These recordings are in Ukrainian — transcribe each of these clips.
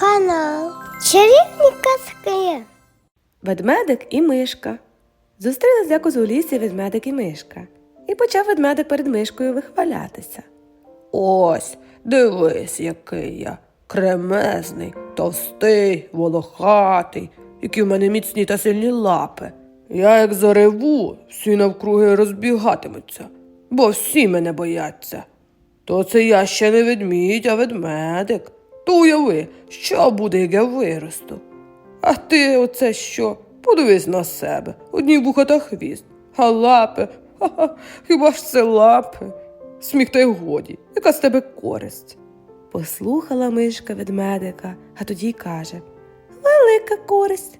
Канал Чарівні казки. Ведмедик і мишка. Зустрілись якось у лісі ведмедик і мишка. І почав ведмедик перед мишкою вихвалятися. Ось, дивись, який я. Кремезний, товстий, волохатий, які в мене міцні та сильні лапи. Я як зареву, всі навкруги розбігатимуться, бо всі мене бояться. То це я ще не ведмідь, а ведмедик. То уяви, що буде, як я виросту. А ти оце що? Подивись на себе, одні вуха та хвіст, а лапи, ха-ха, хіба ж це лапи? Сміх та й годі, яка з тебе користь? Послухала мишка ведмедика, а тоді й каже Велика користь.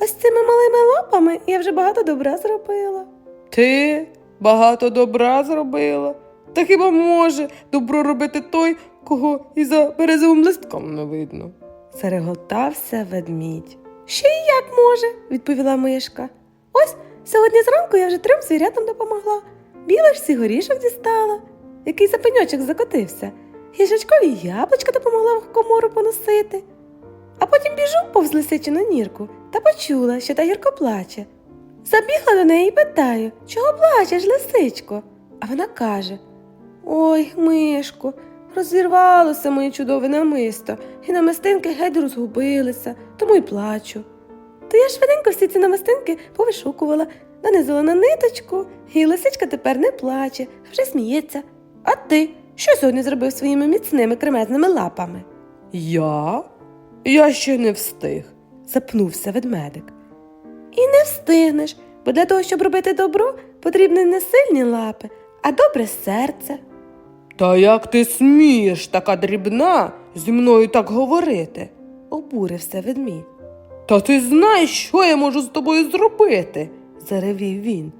Ось цими малими лапами я вже багато добра зробила. Ти багато добра зробила. Та хіба може добро робити той, кого і за березовим листком не видно? Зареготався ведмідь. Ще й як може, відповіла мишка. Ось сьогодні зранку я вже трьом звірятам допомогла. Білочці горішок дістала, який за пеньочок закотився. Їжачкові яблучка допомогла в комору поносити. А потім біжу повз лисичину нірку та почула, що та гірко плаче. Забігла до неї і питаю, чого плачеш, лисичко? А вона каже: Ой, мишко, розірвалося моє чудове намисто, і намистинки геть розгубилися, тому й плачу. То я швиденько всі ці намистинки повишукувала, нанизала на ниточку, і лисичка тепер не плаче, а вже сміється. А ти що сьогодні зробив своїми міцними кремезними лапами? Я? Я ще не встиг. запнувся ведмедик. І не встигнеш, бо для того, щоб робити добро, потрібні не сильні лапи, а добре серце. Та як ти смієш, така дрібна, зі мною так говорити? Обурився ведмідь, Та ти знаєш, що я можу з тобою зробити? заревів він.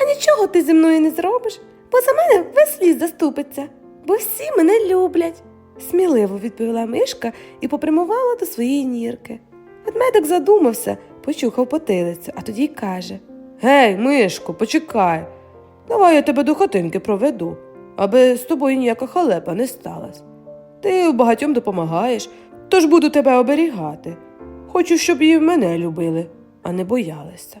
А нічого ти зі мною не зробиш, бо за мене весь ліс заступиться, бо всі мене люблять, сміливо відповіла мишка і попрямувала до своєї нірки. Ведмедик задумався, почухав потилицю, а тоді й каже Гей, мишко, почекай. Давай я тебе до хатинки проведу, аби з тобою ніяка халепа не сталась. Ти багатьом допомагаєш, тож буду тебе оберігати. Хочу, щоб і мене любили, а не боялися.